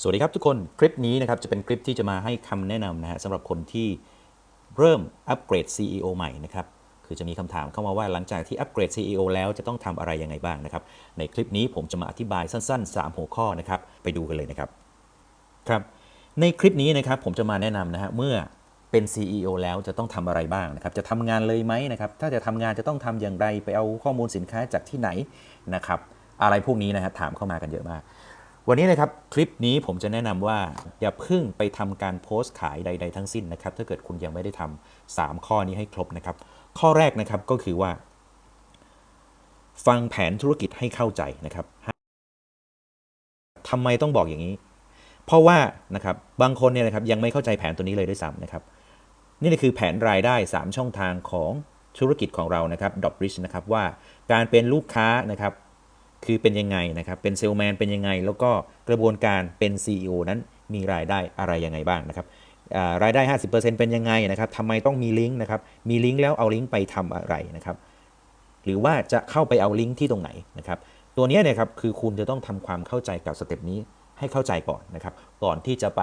สวัสดีครับทุกคนคลิปนี้นะครับจะเป็นคลิปที่จะมาให้คำแนะนำนะฮะสำหรับคนที่เริ่มอัปเกรด CEO ใหม่นะครับคือจะมีคำถามเข้ามาว่าหลังจากที่อัปเกรด CEO แล้วจะต้องทำอะไรยังไงบ้างนะครับในคลิปนี้ผมจะมาอธิบายสั้น ๆ 3 หัวข้อนะครับไปดูกันเลยนะครับครับในคลิปนี้นะครับผมจะมาแนะนำนะฮะเมื่อเป็น CEO แล้วจะต้องทำอะไรบ้างนะครับจะทำงานเลยไหมนะครับถ้าจะทำงานจะต้องทำอย่างไรไปเอาข้อมูลสินค้าจากที่ไหนนะครับอะไรพวกนี้นะฮะถามเข้ามากันเยอะมาก วันนี้นะครับคลิปนี้ผมจะแนะนำว่า อย่าเพึ่งไปทำการโพสต์ขายใด ๆ ทั้งสิ้นนะครับ ถ้าเกิดคุณยังไม่ได้ทำสามข้อนี้ให้ครบนะครับ ข้อแรกนะครับก็คือว่า ฟังแผนธุรกิจให้เข้าใจนะครับทำไมต้องบอกอย่างนี้ เพราะว่านะครับบางคนเนี่ยนะครับยังไม่เข้าใจแผนตัวนี้เลยด้วยซ้ำนะครับ นี่คือแผนรายได้ 3 ช่องทางของธุรกิจของเรานะครับดอ r ริชนะครับว่าการเป็นลูกค้านะครับ คือเป็นยังไงนะครับเป็นเซลแมนเป็นยังไง แล้วก็กระบวนการเป็น CEO นั้นมีรายได้อะไรยังไงบ้างนะครับรายได้ 50%เป็นยังไงนะครับทำไมต้องมีลิงก์นะครับมีลิงก์แล้วเอาลิงก์ไปทำอะไรนะครับหรือว่าจะเข้าไปเอาลิงก์ที่ตรงไหนนะครับตัวนี้เนี่ยครับคือคุณจะต้องทำความเข้าใจกับสเต็ปนี้ให้เข้าใจก่อนนะครับก่อนที่จะไป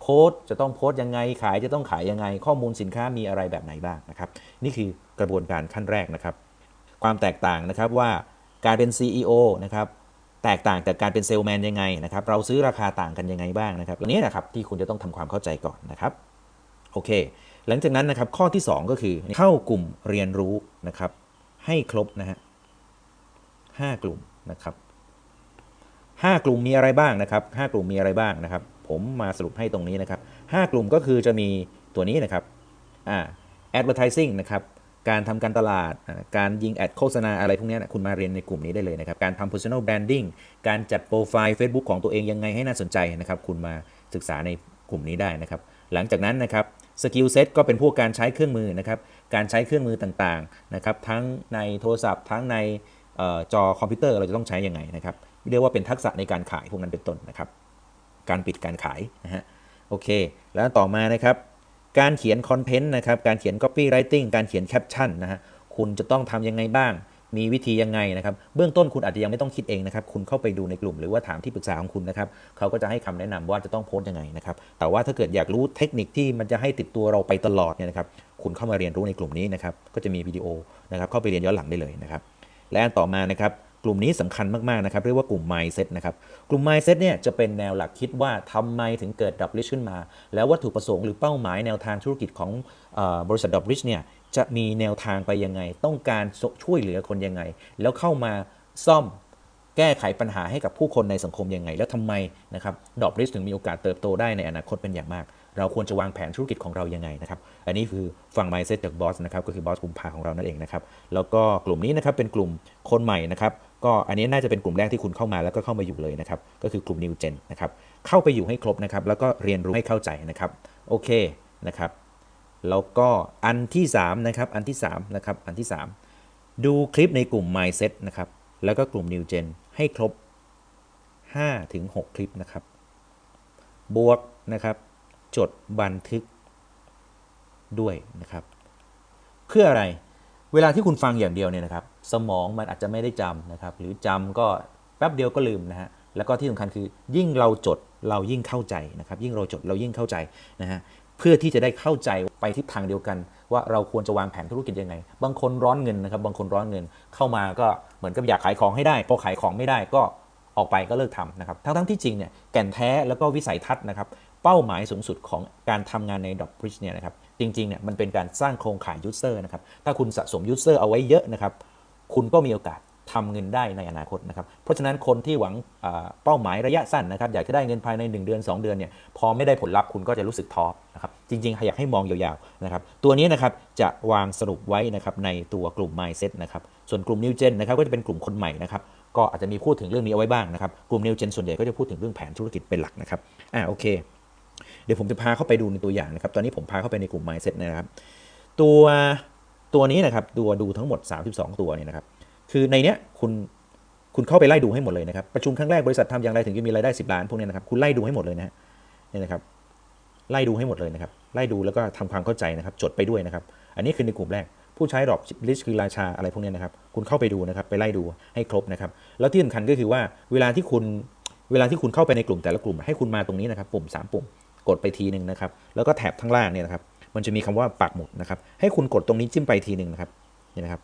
โพสจะต้องโพสยังไงขายจะต้องขายยังไง ข้อมูลสินค้ามีอะไรแบบไหนบ้างนะครับนี่คือกระบวนการขั้นแรกนะครับ ความแตกต่างนะครับว่า การเป็น CEO นะครับแตกต่างจากการเป็นเซลแมนยังไงนะครับ เราซื้อราคาต่างกันยังไงบ้างนะครับอันนี้นะครับที่คุณจะต้องทำความเข้าใจก่อนนะครับโอเค หลังจากนั้นนะครับข้อที่ 2 ก็คือเข้ากลุ่มเรียนรู้นะครับ ให้ครบนะฮะห้ากลุ่มนะครับห้ากลุ่มมีอะไรบ้างนะครับห้ากลุ่มมีอะไรบ้างนะครับ ผมมาสรุปให้ตรงนี้นะครับห้ากลุ่มก็คือจะมีตัวนี้นะครับอ่า advertising นะครับ การทำการตลาด การยิงแอดโฆษณาอะไรพวกนี้นะคุณมาเรียนในกลุ่มนี้ได้เลยนะครับ การทำ personal branding การจัดโปรไฟล์ Facebook ของตัวเองยังไงให้น่าสนใจนะครับ คุณมาศึกษาในกลุ่มนี้ได้นะครับ หลังจากนั้นนะครับสกิลเซ็ตก็เป็นพวกการใช้เครื่องมือนะครับ การใช้เครื่องมือต่างๆนะครับ ทั้งในโทรศัพท์ ทั้งในออจอคอมพิวเตอร์เราจะต้องใช้ยังไงนะครับ เรียกว่าเป็นทักษะในการขายพวกนั้นเป็นต้นนะครับ การปิดการขายนะฮะ โอเค แล้วต่อมานะครับ การเขียนคอนเทนต์นะครับ การเขียน copywriting การเขียนแคปชั่นนะฮะ คุณจะต้องทำยังไงบ้าง มีวิธียังไงนะครับ เบื้องต้นคุณอาจจะยังไม่ต้องคิดเองนะครับ คุณเข้าไปดูในกลุ่มหรือว่าถามที่ปรึกษาของคุณนะครับ เขาก็จะให้คำแนะนำว่าจะต้องโพสต์ยังไงนะครับ แต่ว่าถ้าเกิดอยากรู้เทคนิคที่มันจะให้ติดตัวเราไปตลอดเนี่ยนะครับ คุณเข้ามาเรียนรู้ในกลุ่มนี้นะครับ ก็จะมีวิดีโอนะครับ เข้าไปเรียนย้อนหลังได้เลยนะครับ และอันต่อมานะครับ กลุ่มนี้สำคัญมากๆนะครับเรียกว่ากลุ่ม mindset นะครับกลุ่ม mindset เนี่ยจะเป็นแนวหลักคิดว่าทำไมถึงเกิดดับลิชขึ้นมา แล้ววัตถุประสงค์หรือเป้าหมายแนวทางธุรกิจของอบริษัทดับลิชเนี่ยจะมีแนวทางไปยังไง ต้องการช่วยเหลือคนยังไง แล้วเข้ามาซ่อมแก้ไขปัญหาให้กับผู้คนในสังคมยังไง แล้วทำไมนะครับดอบลิชถึงมีโอกาสเติบโตได้ในอนาคตเป็นอย่างมาก เราควรจะวางแผนธุรกิจของเรายังไงนะครับอันนี้คือฟัง mindset จากบอสนะครับก็คือบอสกุมภาของเรานั่นเองนะครับแล้วก็กลุ่มนี้นะครับเป็นกลุ่มคนใหม่นะครับ ก็อันนี้น่าจะเป็นกลุ่มแรกที่คุณเข้ามาแล้วก็เข้ามาอยู่เลยนะครับ ก็คือกลุ่ม New Gen นะครับ เข้าไปอยู่ให้ครบนะครับ แล้วก็เรียนรู้ให้เข้าใจนะครับ โอเคนะครับ แล้วก็อันที่3นะครับ อันที่3นะครับ อันที่ 3 ดูคลิปในกลุ่ม mindset นะครับ แล้วก็กลุ่ม New Gen ให้ครบ5ถึง6คลิปนะครับ บวกนะครับ จดบันทึกด้วยนะครับ เพื่ออะไร เวลาที่คุณฟังอย่างเดียวเนี่ยนะครับ สมองมันอาจจะไม่ได้จำนะครับ หรือจำก็แป๊บเดียวก็ลืมนะฮะแล้วก็ที่สำคัญคือยิ่งเราจดเรายิ่งเข้าใจนะครับ ยิ่งเราจดเรายิ่งเข้าใจนะฮะเพื่อที่จะได้เข้าใจไปทิศทางเดียวกัน ว่าเราควรจะวางแผนธุรกิจยังไง บางคนร้อนเงินนะครับ บางคนร้อนเงินเข้ามาก็เหมือนกับอยากขายของให้ได้พอขายของไม่ได้ก็ออกไปก็เลิกทำนะครับทั้งๆที่จริงเนี่ยแก่นแท้แล้วก็วิสัยทัศน์นะครับ เป้าหมายสูงสุดของการทำงานในดอ Bridge เนี่ยนะครับจริงๆเนี่ยมันเป็นการสร้างโครงข่ายยูเซอร์นะครับถ้าคุณสะสมยูเซอร์เอาไว้เยอะนะครับ คุณก็มีโอกาสทำเงินได้ในอนาคตนะครับ เพราะฉะนั้นคนที่หวังเป้าหมายระยะสั้นนะครับ อยากจะได้เงินภายใน 1 เดือน 2 เดือนเนี่ยพอไม่ได้ผลลัพธ์คุณก็จะรู้สึกท้อนะครับจริงๆ อยากให้มองยาวๆนะครับตัวนี้นะครับจะวางสรุปไว้นะครับในตัวกลุ่ม mindset นะครับส่วนกลุ่ม new gen นะครับก็จะเป็นกลุ่มคนใหม่นะครับก็อาจจะมีพูดถึงเรื่องนี้เอาไว้บ้างนะครับกลุ่ม new gen ส่วนใหญ่ก็จะพูดถึงเรื่องแผนธุรกิจเป็นหลักนะครับอ่าโอเค เดี๋ยวผมจะพาเข้าไปดูในตัวอย่างนะครับตอนนี้ผมพาเข้าไปในกลุ่ม mindset นะครับตัว ตัวนี้นะครับตัวดูทั้งหมด 32 ตัวเนี่ยนะครับ คือในเนี้ยคุณคุณเข้าไปไล่ดูให้หมดเลยนะครับ ประชุมครั้งแรกบริษัททำอย่างไรถึงจะมีรายได้ 10 ล้านพวกเนี้ยนะครับ คุณไล่ดูให้หมดเลยนะฮะเนี่ยนะครับ ไล่ดูให้หมดเลยนะครับ ไล่ดูแล้วก็ทำความเข้าใจนะครับ จดไปด้วยนะครับ อันนี้คือในกลุ่มแรก ผู้ใช้ดอกลิสคือราชาอะไรพวกเนี้ยนะครับ คุณเข้าไปดูนะครับ ไปไล่ดูให้ครบนะครับ แล้วที่สำคัญก็คือว่าเวลาที่คุณเวลาที่คุณเข้าไปในกลุ่มแต่ละกลุ่ม ให้คุณมาตรงนี้นะครับ ปุ่ม 3 ปุ่ม กดไปทีหนึ่งนะครับ แล้วก็แถบข้างล่างเนี่ยนะครับ มันจะมีคำว่าปักหมุดนะครับ ให้คุณกดตรงนี้จิ้มไปทีหนึ่งนะครับนี่นะครับ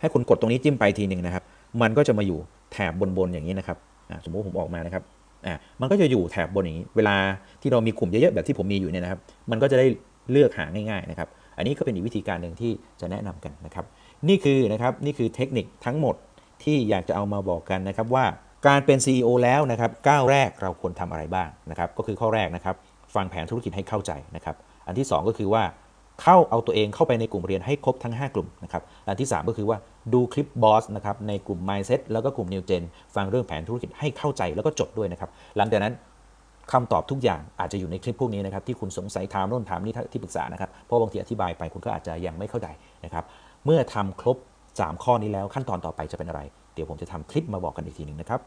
ให้คุณกดตรงนี้จิ้มไปทีหนึ่งนะครับ มันก็จะมาอยู่แถบบนๆอย่างนี้นะครับสมมติผมออกมานะครับอ่ามันก็จะอยู่แถบบนอย่างนี้ เวลาที่เรามีกลุ่มเยอะๆแบบที่ผมมีอยู่เนี่ยนะครับ มันก็จะได้เลือกหาง่ายๆนะครับ อันนี้ก็เป็นอีกวิธีการหนึ่งที่จะแนะนำกันนะครับ นี่คือนะครับนี่คือเทคนิคทั้งหมดที่อยากจะเอามาบอกกันนะครับว่าการเป็น CEO แล้วนะครับก้าวแรกเราควรทำอะไรบ้างนะครับ ก็คือข้อแรกนะครับฟังแผนธุรกิจให้เข้าใจนะครับ อันที่ 2 ก็คือว่าเข้าเอาตัวเองเข้าไปในกลุ่มเรียนให้ครบทั้ง 5 กลุ่มนะครับอันที่ 3 ก็คือว่าดูคลิปบอสนะครับในกลุ่ม Mindset แล้วก็กลุ่ม New Gen ฟังเรื่องแผนธุรกิจให้เข้าใจแล้วก็จดด้วยนะครับหลังจากนั้นคำตอบทุกอย่างอาจจะอยู่ในคลิปพวกนี้นะครับที่คุณสงสัยถามโน่นถามนี่ที่ปรึกษานะครับเพราะบางทีอธิบายไปคุณก็อาจจะยังไม่เข้าใจนะครับเมื่อทำครบ 3 ข้อนี้แล้วขั้นตอนต่อไปจะเป็นอะไร เดี๋ยวผมจะทำคลิปมาบอกกันอีกทีหนึ่งนะครับ